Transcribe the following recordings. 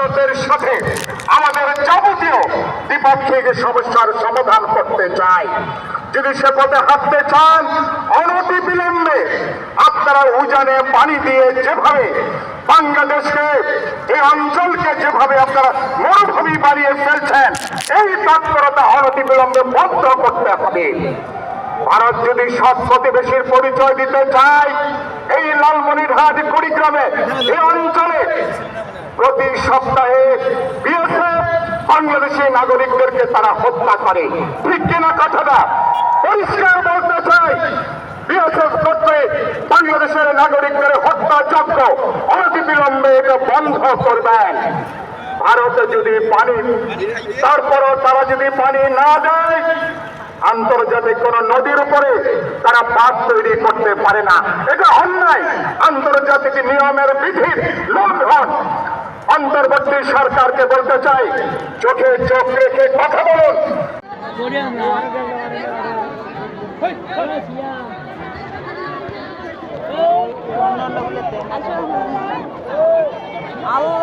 বাংলাদেশের সাথে আমাদের যাবতীয় দ্বিপাক্ষিক সমস্যার সমাধান করতে চাই। যদি সে পথে হাঁটতে চান, অনতি বিলম্বে আপনারা উজানে পানি দিয়ে যেভাবে বাংলাদেশকে, এই অঞ্চলকে যেভাবে আপনারা মরুভূমি বানিয়ে ফেলছেন, এই তৎপরতা অনতি বিলম্বে বন্ধ করতে হবে। ভারত যদি সৎ প্রতিবেশীর পরিচয় দিতে চায়, এই লালমনিরহাট কুড়িগ্রামে, এই অঞ্চলে প্রতি সপ্তাহে বাংলাদেশি নাগরিকদেরকে তারা হত্যা করে। ঠিক কিনা কথাটা? পরিষ্কার বলতে চাই, বিএসএফ করতে বাংলাদেশের নাগরিকদের হত্যাযজ্ঞ অনতিবিলম্বে এটা বন্ধ করবেন ভারতে যদি পানি, তারপরও তারা যদি পানি না দেয় আন্তর্জাতিক কোন নদীর উপরে তারা বাঁধ তৈরি করতে পারে না। এটা অন্যায়। আন্তর্জাতিক নিয়মের বিধির লঙ্ঘন। অন্তর্বর্তী সরকারকে বলতে চাই, চোখে চোখ রেখে কথা বলুন। আল্লাহ।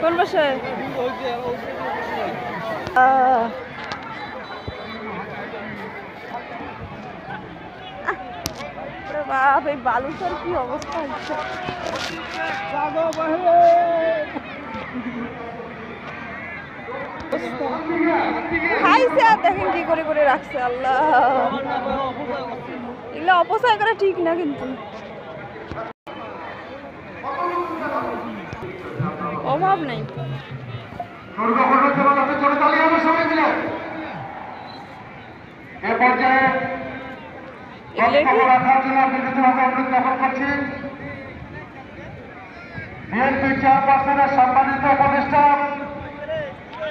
কোন বসে আহ। বাপ এই বালুচর কি অবস্থা হচ্ছে? খাইছে আর দেখেন কি করে করে রাখছে, আল্লাহ। এগুলো অপচয় করা ঠিক না কিন্তু। অভাব নেই। এ পর্যায়ে চেয়ারপারসনের সম্মানিত প্রতিষ্ঠান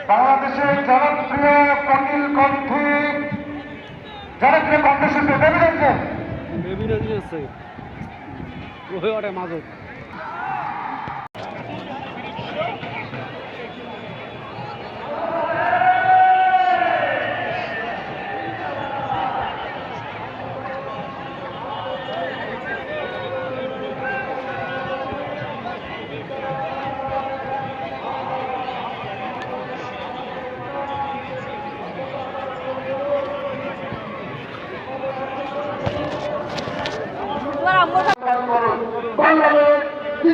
বাংলাদেশের জনপ্রিয় কটিল কণ্ঠী জনপ্রিয় কণ্ঠশিল্পী দেবী রয়েছে বেবি রয়েছে রোহে